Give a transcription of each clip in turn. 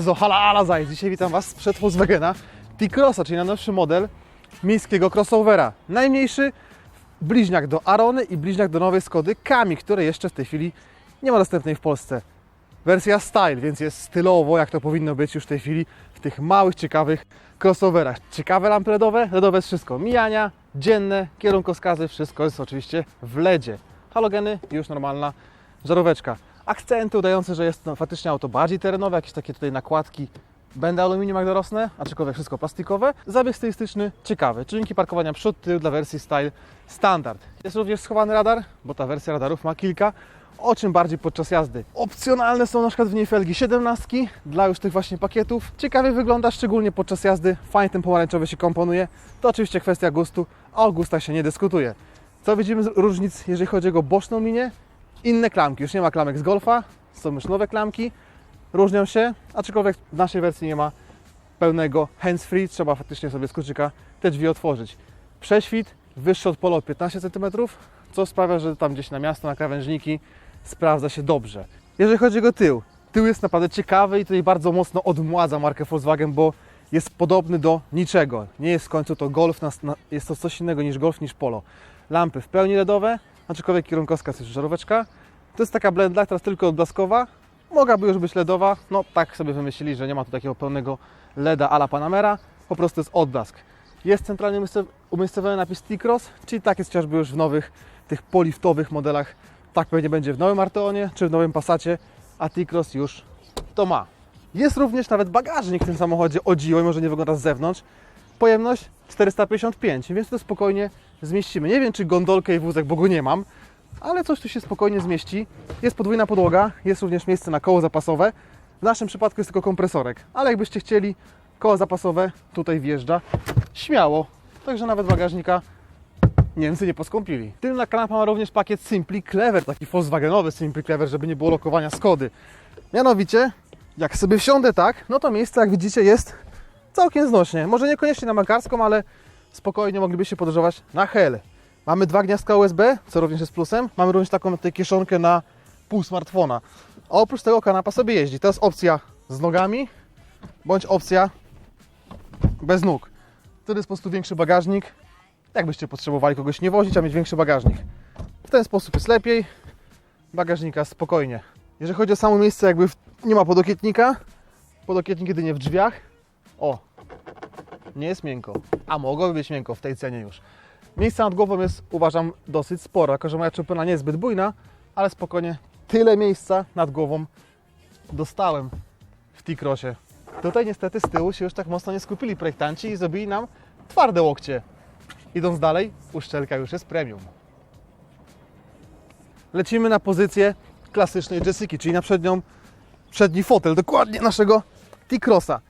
Also, hala, ala. Dzisiaj witam Was sprzed Volkswagena T-Crossa, czyli najnowszy model miejskiego crossovera. Najmniejszy bliźniak do Arony i bliźniak do nowej Skody Kami, której jeszcze w tej chwili nie ma dostępnej w Polsce. Wersja Style, więc jest stylowo, jak to powinno być już w tej chwili w tych małych, ciekawych crossoverach. Ciekawe lampy LEDowe, LEDowe jest wszystko. Mijania, dzienne, kierunkowskazy, wszystko jest oczywiście w LEDzie. Halogeny już normalna żaróweczka. Akcenty udające, że jest to faktycznie auto bardziej terenowe, jakieś takie tutaj nakładki. Będę aluminium jak dorosnę, aczkolwiek wszystko plastikowe. Zabieg stylistyczny ciekawy. Czynniki parkowania przód, tył dla wersji Style standard. Jest również schowany radar, bo ta wersja radarów ma kilka. O czym bardziej podczas jazdy. Opcjonalne są na przykład w niej felgi 17 dla już tych właśnie pakietów. Ciekawie wygląda, szczególnie podczas jazdy. Fajnie ten pomarańczowy się komponuje. To oczywiście kwestia gustu, a o gustach się nie dyskutuje. Co widzimy z różnic, jeżeli chodzi o jego boczną linię? Inne klamki. Już nie ma klamek z Golfa, są już nowe klamki. Różnią się, aczkolwiek w naszej wersji nie ma pełnego hands-free. Trzeba faktycznie sobie z kluczyka te drzwi otworzyć. Prześwit wyższy od polo o 15 cm, co sprawia, że tam gdzieś na miasto, na krawężniki sprawdza się dobrze. Jeżeli chodzi o tył, tył jest naprawdę ciekawy i tutaj bardzo mocno odmładza markę Volkswagen, bo jest podobny do niczego. Nie jest w końcu to Golf, jest to coś innego niż Golf, niż Polo. Lampy w pełni LEDowe, aczkolwiek kierunkowska jest żaróweczka. To jest taka blend light, teraz tylko odblaskowa. Mogłaby już być LEDowa, no tak sobie wymyślili, że nie ma tu takiego pełnego LEDa a la Panamera, po prostu jest odblask. Jest centralnie umiejscow- umiejscowiony napis T-Cross, czyli tak jest chociażby już w nowych, tych poliftowych modelach. Tak pewnie będzie w nowym Arteonie czy w nowym Passacie, a T-Cross już to ma. Jest również nawet bagażnik w tym samochodzie o dziwo, mimo że nie wygląda z zewnątrz. Pojemność 455, więc to spokojnie zmieścimy. Nie wiem, czy gondolkę i wózek, bo go nie mam, ale coś tu się spokojnie zmieści. Jest podwójna podłoga, jest również miejsce na koło zapasowe. W naszym przypadku jest tylko kompresorek, ale jakbyście chcieli, koło zapasowe tutaj wjeżdża śmiało. Także nawet bagażnika Niemcy nie poskąpili. Tylna kanapa ma również pakiet Simply Clever, taki Volkswagenowy Simply Clever, żeby nie było lokowania Skody. Mianowicie, jak sobie wsiądę tak, no to miejsce, jak widzicie, jest całkiem znośnie. Może niekoniecznie na makarską, ale spokojnie moglibyście podróżować na hel. Mamy dwa gniazdka USB, co również jest plusem. Mamy również taką tutaj kieszonkę na pół smartfona. A oprócz tego kanapa sobie jeździ. To jest opcja z nogami, bądź opcja bez nóg. Wtedy jest po prostu większy bagażnik. Jakbyście potrzebowali kogoś nie wozić, a mieć większy bagażnik. W ten sposób jest lepiej. Bagażnika spokojnie. Jeżeli chodzi o samo miejsce, jakby nie ma podokietnika. Podokietnik jedynie w drzwiach. O, nie jest miękko. A mogłoby być miękko w tej cenie już. Miejsca nad głową jest, uważam, dosyć sporo, jako że moja czupyna nie jest zbyt bujna, ale spokojnie tyle miejsca nad głową dostałem w T-Crossie. Tutaj niestety z tyłu się już tak mocno nie skupili projektanci i zrobili nam twarde łokcie. Idąc dalej, uszczelka już jest premium. Lecimy na pozycję klasycznej Jessiki, czyli na przednią, przedni fotel, dokładnie naszego T-Crossa.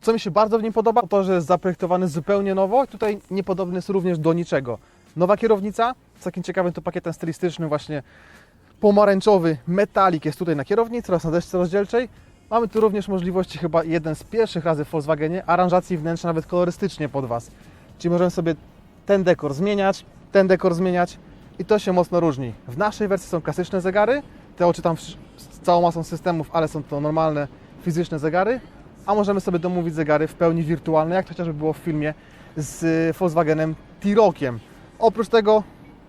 Co mi się bardzo w nim podoba, to że jest zaprojektowany zupełnie nowo. Tutaj niepodobny jest również do niczego. Nowa kierownica z takim ciekawym to pakietem stylistycznym, właśnie pomarańczowy metalik jest tutaj na kierownicy oraz na desce rozdzielczej. Mamy tu również możliwości, chyba jeden z pierwszych razy w Volkswagenie, aranżacji wnętrza nawet kolorystycznie pod Was. Czyli możemy sobie ten dekor zmieniać, ten dekor zmieniać i to się mocno różni. W naszej wersji są klasyczne zegary, te oczytam z z całą masą systemów, ale są to normalne fizyczne zegary, a możemy sobie domówić zegary w pełni wirtualne, jak to chociażby było w filmie z y, Volkswagenem T-Rockiem. Oprócz tego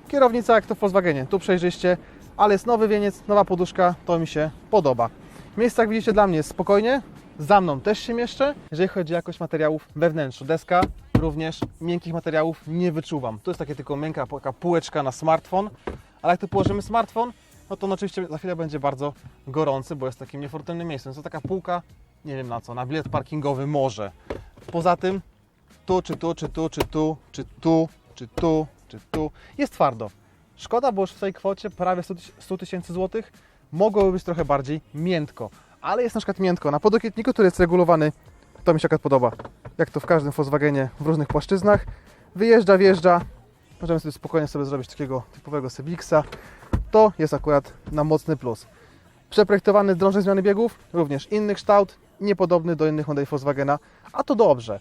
kierownica jak to w Volkswagenie, tu przejrzyście, ale jest nowy wieniec, nowa poduszka, to mi się podoba. Miejsce jak widzicie dla mnie jest spokojnie, za mną też się mieszczę. Jeżeli chodzi o jakość materiałów we wnętrzu, deska również miękkich materiałów nie wyczuwam. Tu jest takie tylko miękka taka półeczka na smartfon, ale jak tu położymy smartfon, no to on oczywiście za chwilę będzie bardzo gorący, bo jest takim niefortunnym miejscem. To taka półka, nie wiem na co, na bilet parkingowy może. Poza tym tu, czy tu, czy tu, czy tu, czy tu, czy tu, czy tu, jest twardo. Szkoda, bo już w tej kwocie prawie 100 tyś- 100 tysięcy złotych mogłoby być trochę bardziej miętko. Ale jest na przykład miętko na podokietniku, który jest regulowany, to mi się akurat podoba, jak to w każdym Volkswagenie w różnych płaszczyznach. Wyjeżdża, wjeżdża, możemy sobie spokojnie sobie zrobić takiego typowego Civica. To jest akurat na mocny plus. Przeprojektowany drążek zmiany biegów, również inny kształt, niepodobny do innych modeli Volkswagena, a to dobrze.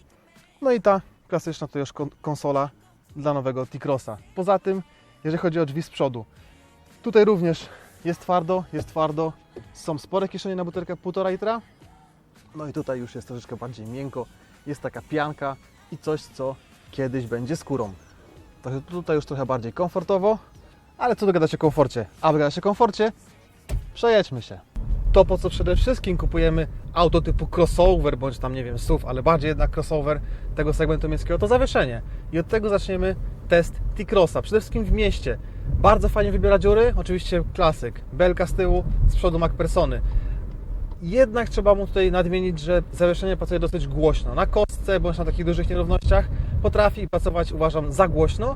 No i ta klasyczna to już kon- konsola dla nowego T-Crossa. Poza tym, jeżeli chodzi o drzwi z przodu, tutaj również jest twardo, jest twardo. Są spore kieszenie na butelkę 1,5 litra, No i tutaj już jest troszeczkę bardziej miękko, jest taka pianka i coś, co kiedyś będzie skórą. Także tutaj już trochę bardziej komfortowo, ale co tu gadać o komforcie? A gadać o komforcie? Przejedźmy się. To, po co przede wszystkim kupujemy auto typu crossover, bądź tam, nie wiem, SUV, ale bardziej jednak crossover tego segmentu miejskiego, to zawieszenie. I od tego zaczniemy test T-Crossa. Przede wszystkim w mieście. Bardzo fajnie wybiera dziury, oczywiście klasyk. Belka z tyłu, z przodu MacPersony. Jednak trzeba mu tutaj nadmienić, że zawieszenie pracuje dosyć głośno. Na kostce bądź na takich dużych nierównościach potrafi pracować, uważam, za głośno,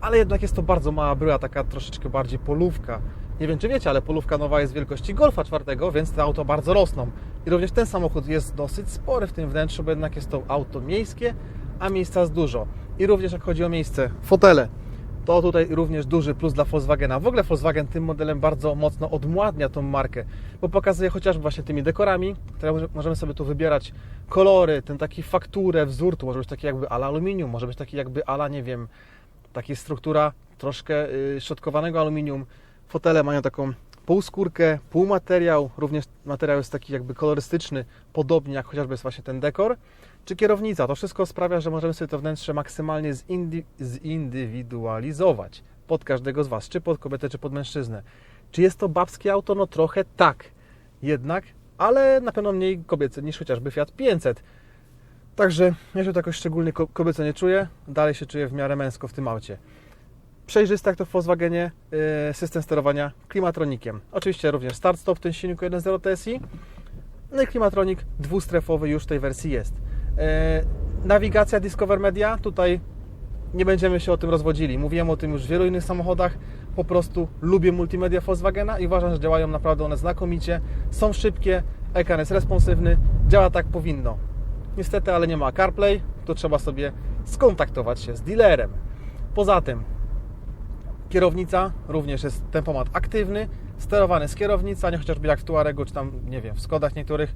ale jednak jest to bardzo mała bryła, taka troszeczkę bardziej polówka. Nie wiem, czy wiecie, ale polówka nowa jest wielkości Golfa czwartego, więc te auto bardzo rosną. I również ten samochód jest dosyć spory w tym wnętrzu, bo jednak jest to auto miejskie, a miejsca jest dużo. I również jak chodzi o miejsce, fotele, to tutaj również duży plus dla Volkswagena. W ogóle Volkswagen tym modelem bardzo mocno odmładnia tą markę, bo pokazuje chociażby właśnie tymi dekorami, które może- możemy sobie tu wybierać kolory, ten taki fakturę, wzór, tu może być taki jakby ala aluminium, może być taki jakby ala, nie wiem, taka struktura troszkę y, szotkowanego aluminium. Fotele mają taką półskórkę, półmateriał, również materiał jest taki jakby kolorystyczny, podobnie jak chociażby jest właśnie ten dekor, czy kierownica. To wszystko sprawia, że możemy sobie to wnętrze maksymalnie zindi- zindywidualizować pod każdego z Was, czy pod kobietę, czy pod mężczyznę. Czy jest to babskie auto? No trochę tak, jednak, ale na pewno mniej kobiece niż chociażby Fiat 500. Także ja się tu jakoś szczególnie ko- kobieco nie czuję, dalej się czuję w miarę męsko w tym aucie. Przejrzysty jak to w Volkswagenie, yy, system sterowania klimatronikiem. Oczywiście również start-stop w tym silniku 1.0 TSI. No i klimatronik dwustrefowy już w tej wersji jest. Yy, nawigacja Discover Media, tutaj nie będziemy się o tym rozwodzili. Mówiłem o tym już w wielu innych samochodach. Po prostu lubię multimedia Volkswagena i uważam, że działają naprawdę one znakomicie. Są szybkie, ekran jest responsywny, działa tak powinno. Niestety, ale nie ma CarPlay, to trzeba sobie skontaktować się z dealerem. Poza tym, kierownica również jest tempomat aktywny, sterowany z kierownicy, a nie chociażby jak w Tuaregu, czy tam, nie wiem, w Skodach niektórych,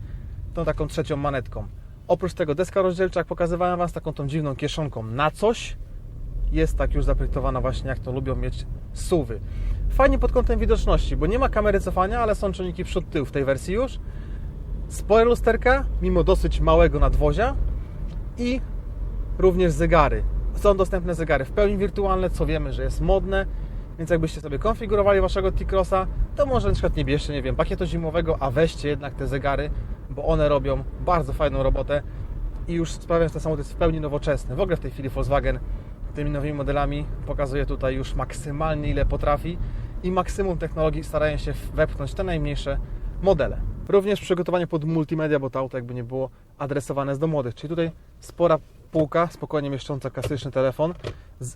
tą taką trzecią manetką. Oprócz tego deska rozdzielcza, jak pokazywałem Wam, z taką tą dziwną kieszonką na coś, jest tak już zaprojektowana właśnie, jak to lubią mieć suwy. Fajnie pod kątem widoczności, bo nie ma kamery cofania, ale są czujniki przód-tył w tej wersji już. Spore lusterka, mimo dosyć małego nadwozia i również zegary. Są dostępne zegary w pełni wirtualne, co wiemy, że jest modne, więc jakbyście sobie konfigurowali waszego T-Crossa, to może na przykład nie bierzcie, nie wiem, pakietu zimowego, a weźcie jednak te zegary, bo one robią bardzo fajną robotę i już sprawiają, że ten samochód jest w pełni nowoczesny. W ogóle w tej chwili Volkswagen tymi nowymi modelami pokazuje tutaj już maksymalnie ile potrafi i maksimum technologii starają się wepchnąć te najmniejsze modele. Również przygotowanie pod multimedia, bo to auto jakby nie było adresowane do młodych, czyli tutaj spora półka, spokojnie mieszcząca klasyczny telefon.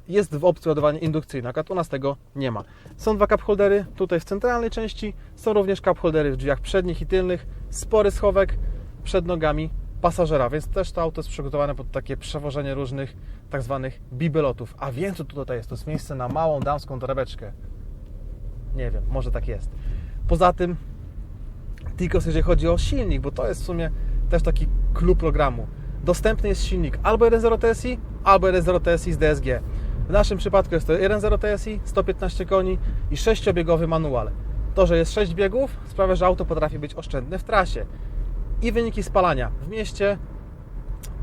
Jest w opcji ładowania indukcyjne, akurat u nas tego nie ma. Są dwa cup holdery tutaj w centralnej części, są również cup holdery w drzwiach przednich i tylnych, spory schowek przed nogami pasażera, więc też to auto jest przygotowane pod takie przewożenie różnych tak zwanych bibelotów. A wiem, co tu tutaj jest, to jest miejsce na małą damską torebeczkę. Nie wiem, może tak jest. Poza tym tylko jeżeli chodzi o silnik, bo to jest w sumie też taki klub programu. Dostępny jest silnik albo 1.0 TSI, albo 1.0 TSI z DSG. W naszym przypadku jest to 1.0 TSI, 115 koni i 6-biegowy manual. To, że jest 6 biegów, sprawia, że auto potrafi być oszczędne w trasie. I wyniki spalania w mieście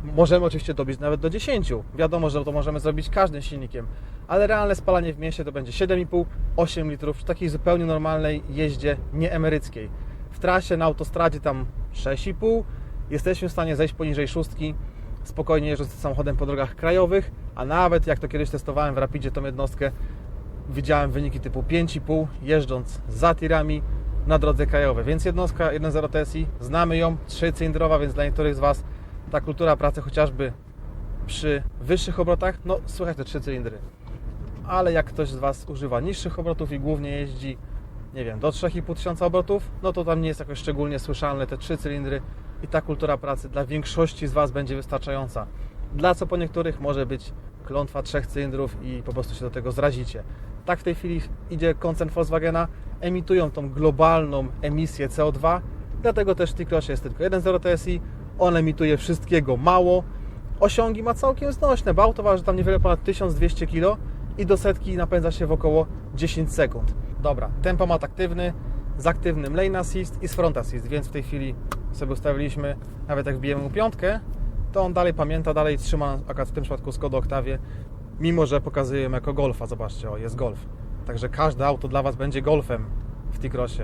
możemy oczywiście dobić nawet do 10. Wiadomo, że to możemy zrobić każdym silnikiem, ale realne spalanie w mieście to będzie 7,5-8 litrów przy takiej zupełnie normalnej jeździe nieemeryckiej. W trasie na autostradzie tam 6,5 jesteśmy w stanie zejść poniżej szóstki, spokojnie jeżdżąc samochodem po drogach krajowych, a nawet jak to kiedyś testowałem w Rapidzie tą jednostkę, widziałem wyniki typu 5,5 jeżdżąc za tirami na drodze krajowej. Więc jednostka 1.0 TSI, znamy ją, trzycylindrowa, więc dla niektórych z Was ta kultura pracy chociażby przy wyższych obrotach, no słychać te trzy cylindry. Ale jak ktoś z Was używa niższych obrotów i głównie jeździ, nie wiem, do 3,5 tysiąca obrotów, no to tam nie jest jakoś szczególnie słyszalne te trzy cylindry i ta kultura pracy dla większości z Was będzie wystarczająca. Dla co po niektórych może być klątwa trzech cylindrów i po prostu się do tego zrazicie. Tak w tej chwili idzie koncern Volkswagena, emitują tą globalną emisję CO2, dlatego też w T-Crossie jest tylko 1.0 TSI, on emituje wszystkiego mało, osiągi ma całkiem znośne, bo auto waży tam niewiele ponad 1200 kg i do setki napędza się w około 10 sekund. Dobra, tempomat aktywny, z aktywnym lane assist i z front assist, więc w tej chwili sobie ustawiliśmy, nawet jak wbijemy mu piątkę, to on dalej pamięta, dalej trzyma, akurat w tym przypadku Skoda Octavia, mimo że pokazujemy jako Golfa, zobaczcie, o jest Golf. Także każde auto dla Was będzie Golfem w T-Crossie.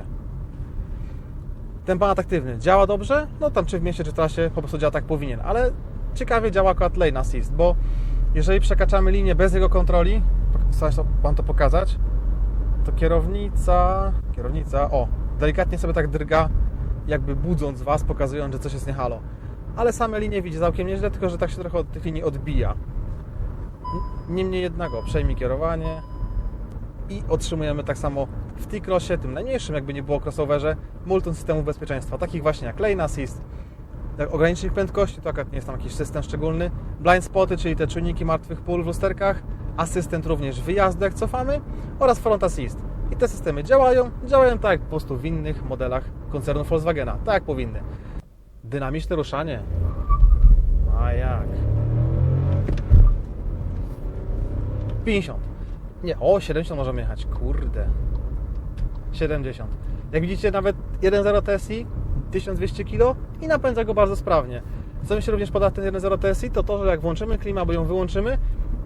Tempomat aktywny działa dobrze, no tam czy w mieście, czy w trasie po prostu działa tak powinien, ale ciekawie działa akurat lane assist, bo jeżeli przekraczamy linię bez jego kontroli, chcę Wam to pokazać, to kierownica, kierownica, o, delikatnie sobie tak drga, jakby budząc Was, pokazując, że coś jest nie halo. Ale same linie widzi całkiem nieźle, tylko że tak się trochę od tych linii odbija. Niemniej jednego, przejmij kierowanie i otrzymujemy tak samo w T-Crossie, tym najmniejszym, jakby nie było crossoverze, multum systemów bezpieczeństwa, takich właśnie jak Lane Assist, jak ogranicznik prędkości, to akurat nie jest tam jakiś system szczególny, blind spoty, czyli te czujniki martwych pól w lusterkach, asystent również wyjazdu, jak cofamy, oraz front assist. I te systemy działają, działają tak jak po prostu w innych modelach koncernu Volkswagena, tak jak powinny. Dynamiczne ruszanie. A jak? 50. Nie, o 70 możemy jechać, kurde. 70. Jak widzicie, nawet 1.0 TSI, 1200 kg i napędza go bardzo sprawnie. Co mi się również podoba ten 1.0 TSI, to to, że jak włączymy klimę albo ją wyłączymy,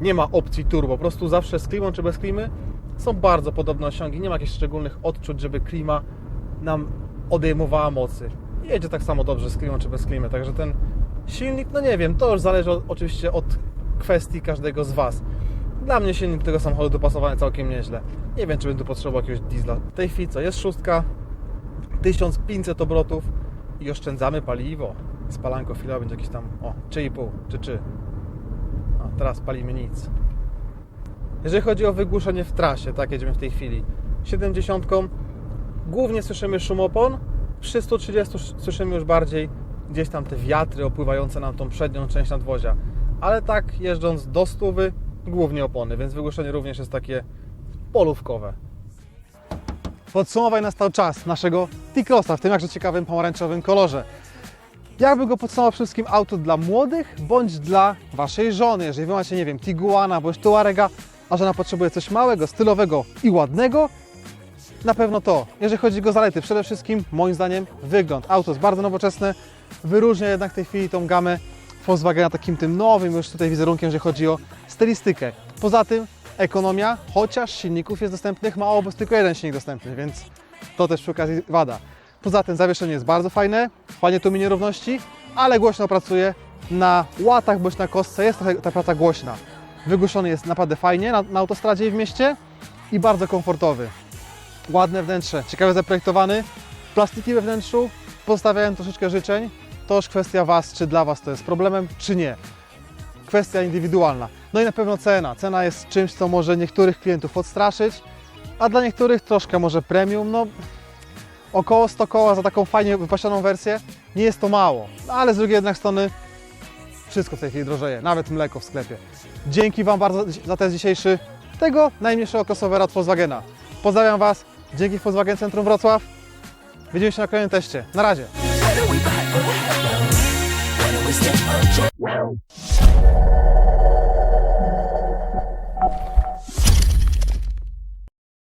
nie ma opcji turbo, po prostu zawsze z klimą czy bez klimy są bardzo podobne osiągi, nie ma jakichś szczególnych odczuć, żeby klima nam odejmowała mocy. Jedzie tak samo dobrze z klimą czy bez klimy, także ten silnik, no nie wiem, to już zależy oczywiście od kwestii każdego z Was. Dla mnie silnik tego samochodu dopasowany całkiem nieźle. Nie wiem, czy tu potrzebował jakiegoś diesla. W tej chwili co, jest szóstka, 1500 obrotów i oszczędzamy paliwo. Spalanko chwila będzie jakieś tam, o, 3,5 czy 3. Teraz palimy nic. Jeżeli chodzi o wygłuszenie w trasie, tak jedziemy w tej chwili, 70 głównie słyszymy szum opon, przy 130 słyszymy już bardziej gdzieś tam te wiatry opływające nam tą przednią część nadwozia. Ale tak jeżdżąc do stówy, głównie opony, więc wygłuszenie również jest takie polówkowe. Podsumowań nastał czas naszego T-Crossa w tym jakże ciekawym pomarańczowym kolorze. Jakby go podsumował wszystkim auto dla młodych, bądź dla Waszej żony. Jeżeli Wy macie, nie wiem, Tiguana bądź Tuarega, a żona potrzebuje coś małego, stylowego i ładnego, na pewno to. Jeżeli chodzi o zalety, przede wszystkim moim zdaniem wygląd. Auto jest bardzo nowoczesne, wyróżnia jednak w tej chwili tą gamę Volkswagena takim tym nowym już tutaj wizerunkiem, jeżeli chodzi o stylistykę. Poza tym ekonomia, chociaż silników jest dostępnych mało, bo jest tylko jeden silnik dostępny, więc to też przy okazji wada. Poza tym zawieszenie jest bardzo fajne, fajnie tu mi nierówności, ale głośno pracuje na łatach bądź na kostce, jest ta praca głośna. Wygłuszony jest naprawdę fajnie na, na autostradzie i w mieście i bardzo komfortowy. Ładne wnętrze, ciekawie zaprojektowany, plastiki we wnętrzu pozostawiają troszeczkę życzeń. To już kwestia Was, czy dla Was to jest problemem, czy nie. Kwestia indywidualna. No i na pewno cena. Cena jest czymś, co może niektórych klientów odstraszyć, a dla niektórych troszkę może premium. No, około 100 koła za taką fajnie wypasioną wersję nie jest to mało, ale z drugiej jednak strony wszystko w tej chwili drożeje, nawet mleko w sklepie. Dzięki Wam bardzo za test dzisiejszy tego najmniejszego crossovera od Volkswagena. Pozdrawiam Was, dzięki Volkswagen Centrum Wrocław. Widzimy się na kolejnym teście. Na razie.